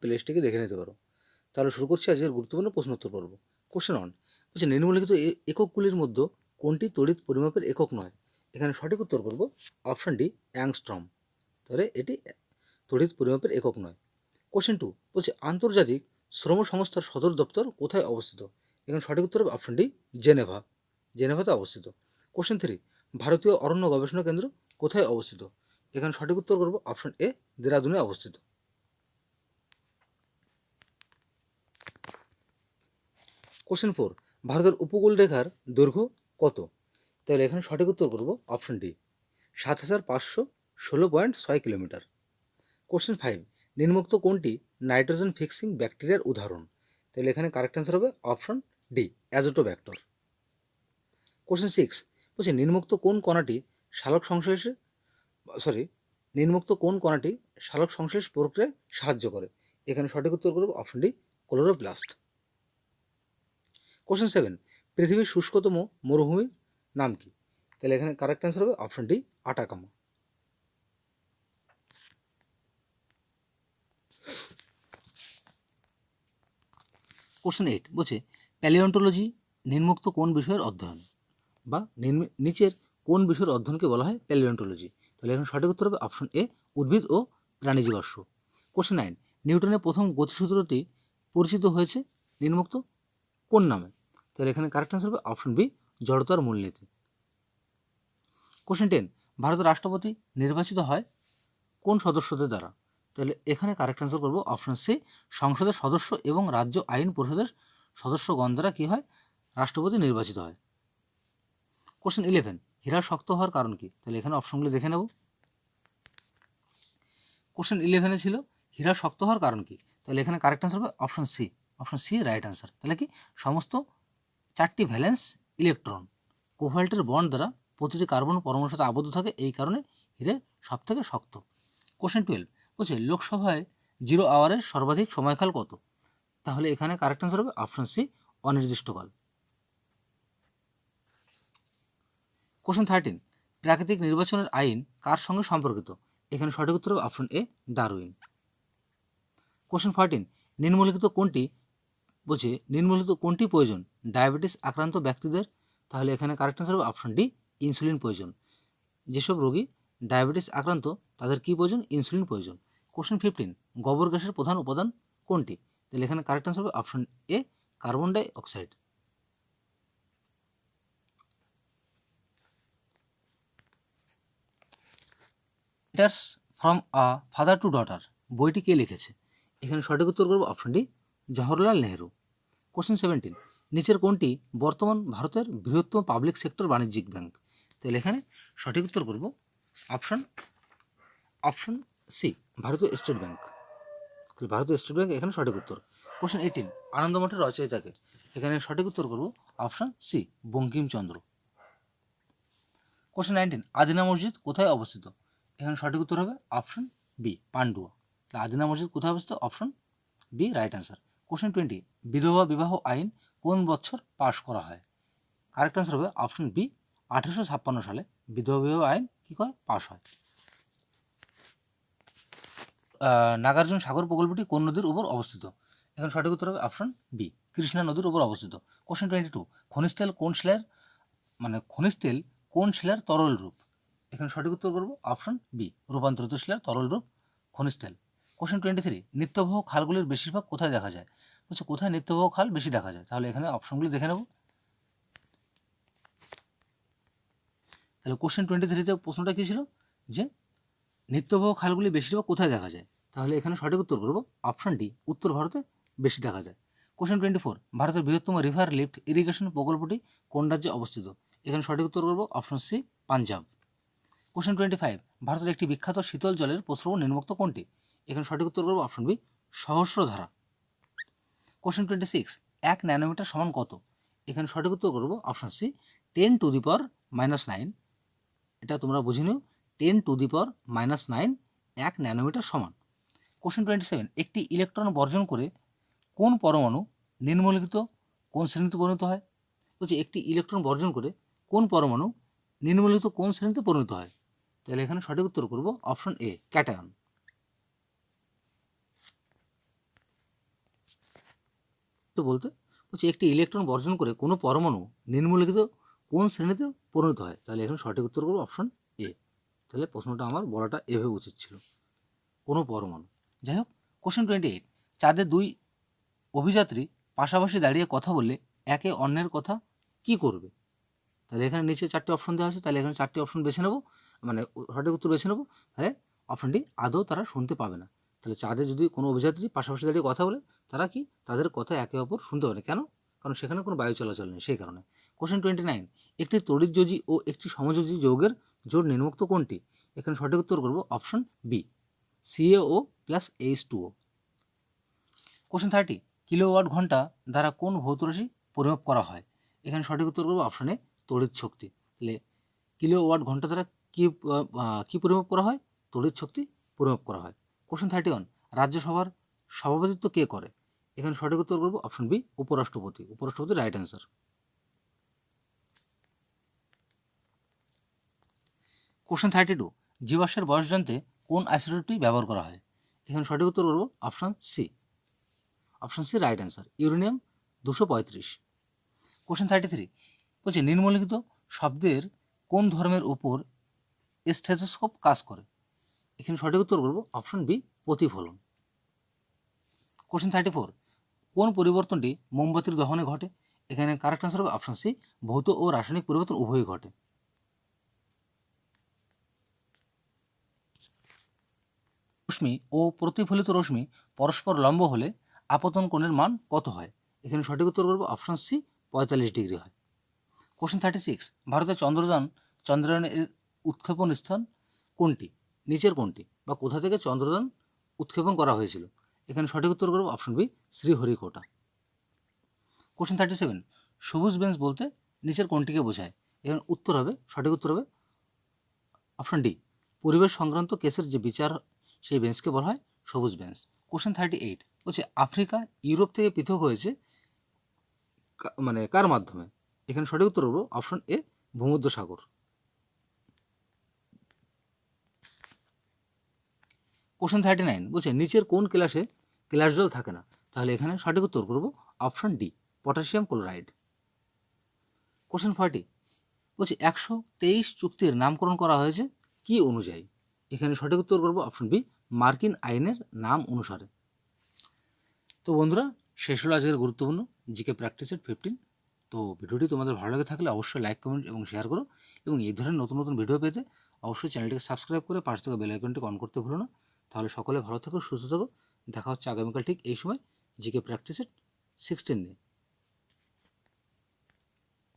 প্লেলিস্টটিকে দেখে নিতে পারো। তাহলে শুরু করছি আজকের গুরুত্বপূর্ণ প্রশ্ন উত্তর পর্ব। কোশ্চেন অন বলছে নিম্নলিখিত এককগুলির মধ্যে কোনটি তড়িৎ পরিমাপের একক নয়? এখানে সঠিক উত্তর করব অপশন ডি অ্যাংস্ট্রম তাহলে এটি তড়িৎ পরিমাপের একক নয়। কোশ্চেন টু বলছে, আন্তর্জাতিক শ্রম সংস্থার সদর দপ্তর কোথায় অবস্থিত? এখানে সঠিক উত্তর হবে অপশন ডি জেনেভা। জেনেভাতে অবস্থিত। কোশ্চেন থ্রি ভারতীয় অরণ্য গবেষণা কেন্দ্র কোথায় অবস্থিত? এখানে সঠিক উত্তর করব অপশন এ দেরাদুনে অবস্থিত। কোশ্চেন ফোর ভারতের উপকূল রেখার দৈর্ঘ্য কত? তাহলে এখানে সঠিক উত্তর করব অপশন ডি সাত হাজার পাঁচশো ষোলো পয়েন্ট ছয় কিলোমিটার। কোশ্চেন ফাইভ নিম্নোক্ত কোনটি নাইট্রোজেন ফিক্সিং ব্যাকটেরিয়ার উদাহরণ? তাহলে এখানে কারেক্ট অ্যান্সার হবে option D azotobacter question six বলছে নিম্নোক্ত কোন কণাটি শালক সংশ্লেষে সরি নিম্নোক্ত কোন কণাটি শালক সংশ্লেষ প্রক্রিয়ায় সাহায্য করে? এখানে সঠিক উত্তর করব option D chloroplast question seven পৃথিবীর শুষ্কতম মরুভূমির নাম কি? তাহলে এখানে কারেক্ট অ্যান্সার হবে option D Atacama. Question eight বলছে প্যালিওন্টোলজি নিম্নোক্ত কোন বিষয়ের অধ্যয়ন? বা নিচের কোন বিষয়ের অধ্যয়নকে বলা হয় প্যালিওন্টোলজি তাহলে এখন সঠিক উত্তর হবে অপশন এ উদ্ভিদ ও প্রাণীজীবাশ্ম কোশ্চেন নাইন নিউটনের প্রথম গতিসূত্রটি পরিচিত হয়েছে নিম্নোক্ত কোন নামে? তাহলে এখানে কারেক্ট আনসার হবে অপশন বি জড়তার মূলনীতি। কোশ্চেন টেন ভারতের রাষ্ট্রপতি নির্বাচিত হয় কোন সদস্যদের দ্বারা? তাহলে এখানে কারেক্ট আনসার করব অপশন সি সংসদের সদস্য এবং রাজ্য আইন পরিষদের সদস্যগণ দ্বারা কী হয়? রাষ্ট্রপতি নির্বাচিত হয়। কোশ্চেন ইলেভেন হীরা শক্ত হওয়ার কারণ কি? তাহলে এখানে অপশনগুলো দেখে নেব। কোশ্চেন ইলেভেনে ছিল, হীরা শক্ত হওয়ার কারণ কি? তাহলে এখানে কারেক্ট আনসার হবে option C option C right answer তাহলে কি? সমস্ত চারটি ভ্যালেন্স ইলেকট্রন। কোভাল্টের বন্ড দ্বারা প্রতিটি কার্বন পরমাণুর সাথে আবদ্ধ থাকে, এই কারণে হিরে সবথেকে শক্ত। কোশ্চেন টুয়েলভ বলছে, লোকসভায় জিরো আওয়ারের সর্বাধিক সময়কাল কত? তাহলে এখানে কারেক্ট আনসার হবে অপশন সি, অনির্দিষ্টকাল। কোশ্চেন থার্টিন, প্রাকৃতিক নির্বাচনের আইন কার সঙ্গে সম্পর্কিত? এখানে সঠিক উত্তর হবে option A, Darwin. Question fourteen, নিম্নলিখিত কোনটি বলছে, নিম্নলিখিত কোনটি প্রয়োজন? ডায়াবেটিস আক্রান্ত ব্যক্তিদের? তাহলে এখানে কারেক্ট আনসার হবে অপশন ডি ইনসুলিন প্রয়োজন। যেসব রোগী ডায়াবেটিস আক্রান্ত, তাদের কী প্রয়োজন? ইনসুলিন প্রয়োজন। কোশ্চেন ফিফটিন গোবর গ্যাসের প্রধান উপাদান কোনটি? তাহলে এখানে কারেক্ট আনসার হবে option A carbon dioxide letters from a father to daughter বইটি কে লিখেছে? এখানে সঠিক উত্তর করব option D Jawaharlal Nehru. Question seventeen নিচের কোনটি বর্তমান ভারতের বৃহত্তম পাবলিক সেক্টর বাণিজ্যিক ব্যাংক তাহলে এখানে সঠিক উত্তর করব। অপশন অপশন সি ভারতীয় স্টেট ব্যাংক তাহলে ভারতীয় স্টেট ব্যাংক এখানে সঠিক উত্তর। কোশ্চেন এইটিন আনন্দমঠের রচয়িতাকে এখানে সঠিক উত্তর করব option C Bankimchandra. Question nineteen Adina মসজিদ কোথায় অবস্থিত? এখানে সঠিক উত্তর হবে অপশন বি পান্ডুয়া। তাহলে আদিনা মসজিদ কোথায় অবস্থিত? Option B right answer question twenty বিধবা বিবাহ আইন কোন বছর পাশ করা হয়? কারেক্ট অ্যান্সার হবে অপশন বি আঠেরোশো ছাপ্পান্ন সালে বিধবা বিবাহ আইন কী করে পাশ হয়? নাগার্জুন সাগর প্রকল্পটি কোন নদীর উপর অবস্থিত? এখানে সঠিক উত্তর হবে অপশন বি কৃষ্ণা নদীর উপর অবস্থিত। কোশ্চেন টোয়েন্টি টু খনিজ তেল কোন শিলার মানে খনিজ তেল কোন শিলার তরল রূপ? এখানে সঠিক উত্তর করব অপশন বি রূপান্তরিত শিলার তরল রূপ খনিজ তেল। কোশ্চেন টোয়েন্টি থ্রি নিত্যবহ খালগুলির বেশিরভাগ কোথায় দেখা যায়? বলছে, কোথায় নিত্যবহ খাল? বেশি দেখা যায়। তাহলে এখানে অপশনগুলি দেখে নেব। তাহলে কোশ্চেন টোয়েন্টি থ্রিতে প্রশ্নটা কী ছিল? যে নিত্যবহ খালগুলি বেশিরভাগ কোথায় দেখা যায়? তাহলে এখানে সঠিক উত্তর করব। অপশন ডি উত্তর ভারতে বেশি দেখা যায়। কোশ্চেন টোয়েন্টি ফোর ভারতের বৃহত্তম রিভার লিফট ইরিগেশন প্রকল্পটি কোন রাজ্যে অবস্থিত? এখানে সঠিক উত্তর করব option C Punjab. Question twenty five ভারতের একটি বিখ্যাত শীতল জলের প্রস্রবণ নির্মুক্ত কোনটি? এখানে সঠিক উত্তর করব option B Sahasradhara. Question twenty six এক ন্যানোমিটার সমান কত? এখানে সঠিক উত্তর করব option C ten to the power minus nine এটা তোমরা বুঝে নিও ten to the power minus nine এক ন্যানোমিটার সমান। কোশ্চেন টোয়েন্টি সেভেন একটি ইলেকট্রন বর্জন করে কোন পরমাণু নিম্নলিখিত, কোন শ্রেণীতে পরিণত হয়? বলছে, একটি ইলেকট্রন বর্জন করে কোন পরমাণু নিম্নলিখিত কোন শ্রেণীতে পরিণত হয়? তাহলে এখানে সঠিক উত্তর করব অপশন এ ক্যাটায়ন বলতে বলছে একটি ইলেকট্রন বর্জন করে কোনো পরমাণু নিম্নলিখিত কোন শ্রেণীতে পরিণত হয়? তাহলে এখানে সঠিক উত্তর করব অপশন এ তাহলে প্রশ্নটা আমার বলাটা এভাবে উচিত ছিল। কোনো পরমাণু। যাই হোক কোশ্চেন টোয়েন্টি এইট চাঁদের দুই অভিযাত্রী পাশাপাশি দাঁড়িয়ে কথা বললে একে অন্যের কথা কি করবে? তাহলে এখানে নিচে চারটি অপশন দেওয়া আছে। তাহলে এখানে চারটি অপশন বেছে নেব। মানে সঠিক উত্তর বেছে নেব। তাহলে অপশনটি আদৌ তারা শুনতে পাবে না। তাহলে চাঁদে যদি কোনো অভিযাত্রী পাশাপাশি দাঁড়িয়ে কথা বলে, তারা কি তাদের কথা একে অপর শুনতে পারে। কেন? কারণ সেখানে কোনো বায়ু চলাচল নেই, সেই কারণে। কোশ্চেন টোয়েন্টি নাইন একটি তড়িৎযোজী ও একটি সমযোজী যৌগের জোট নির্মুক্ত কোনটি? এখানে সঠিক উত্তর করব option B CaO plus H two O question thirty kilowatt ঘণ্টা দ্বারা কোন ভৌত রাশি পরিমাপ করা হয়? এখানে সঠিক উত্তর করব অপশনে তড়িৎ শক্তি। তাহলে কিলোওয়াট ঘণ্টা দ্বারা কী কী পরিমাপ করা হয়? তড়িৎ শক্তি পরিমাপ করা হয়। কোশ্চেন থার্টি ওয়ান রাজ্যসভার সভাপতিত্ব কে করে? এখানে সঠিক উত্তর করব অপশন বি উপরাষ্ট্রপতি। উপরাষ্ট্রপতি right answer question thirty two জীবাশ্মের বয়স জানতে কোন আইসোটোপটি ব্যবহার করা হয়? এখানে সঠিক উত্তর করব option C option C right answer uranium দুশো পঁয়ত্রিশ। কোশ্চেন থার্টি থ্রি বলছে নিম্নলিখিত শব্দের কোন ধর্মের উপর স্টেথোস্কোপ কাজ করে? এখানে সঠিক উত্তর করব অপশন বি প্রতিফলন। কোশ্চেন থার্টি ফোর কোন পরিবর্তনটি মোমবাতির দহনে ঘটে? এখানে কারেক্ট আনসার হবে অপশন সি ভৌত ও রাসায়নিক পরিবর্তন উভয়ই ঘটে। রশ্মি ও প্রতিফলিত রশ্মি পরস্পর লম্ব হলে আপতন কোণের মান কত হয়? এখানে সঠিক উত্তর করব অপশন সি পঁয়তাল্লিশ ডিগ্রি হয়। কোশ্চেন থার্টি সিক্স ভারতের চন্দ্রযান, চন্দ্রায়নের উৎক্ষেপণ স্থান কোনটি? নিচের কোনটি বা কোথা থেকে চন্দ্রযান উৎক্ষেপণ করা হয়েছিল। এখানে সঠিক উত্তর করব option B, Sriharikota. Question thirty seven সবুজ বেঞ্চ বলতে নিচের কোনটিকে বোঝায়। এখানে উত্তর হবে, সঠিক উত্তর হবে অপশন ডি, পরিবেশ সংক্রান্ত কেসের যে বিচার, সেই বেঞ্চকে বলা হয় সবুজ বেঞ্চ। কোশ্চেন থার্টি এইট বলছে আফ্রিকা, ইউরোপ থেকে পৃথক হয়েছে মানে কার মাধ্যমে? এখানে সঠিক উত্তর হলো অপশন এ ভূমধ্য সাগর কোশ্চেন থার্টি নাইন বলছে, নিচের কোন ক্লাসে ক্লাস জল থাকে না? তাহলে এখানে সঠিক উত্তর করব option D potassium chloride question forty বলছে, একশো তেইশ চুক্তির নামকরণ করা হয়েছে কি অনুযায়ী? এখানে সঠিক উত্তর করব অপশন বি মার্কিন আইনের নাম অনুসারে। তো বন্ধুরা, শেষ হলো আজকের গুরুত্বপূর্ণ জিকে প্র্যাকটিসের ফিফটিন তো ভিডিওটি তোমাদের ভালো লাগে থাকলে অবশ্যই লাইক কমেন্ট এবং শেয়ার করো। এবং এই ধরনের নতুন নতুন ভিডিও পেতে অবশ্যই চ্যানেলটিকে সাবস্ক্রাইব করে পাশে থেকে বেল আইকনটি অন করতে ভুলো না। তাহলে সকলে ভালো থাকো, সুস্থ থাকো। দেখা হচ্ছে আগামীকাল ঠিক এই সময়, জিকে প্র্যাকটিসের সিক্সটিন নিয়ে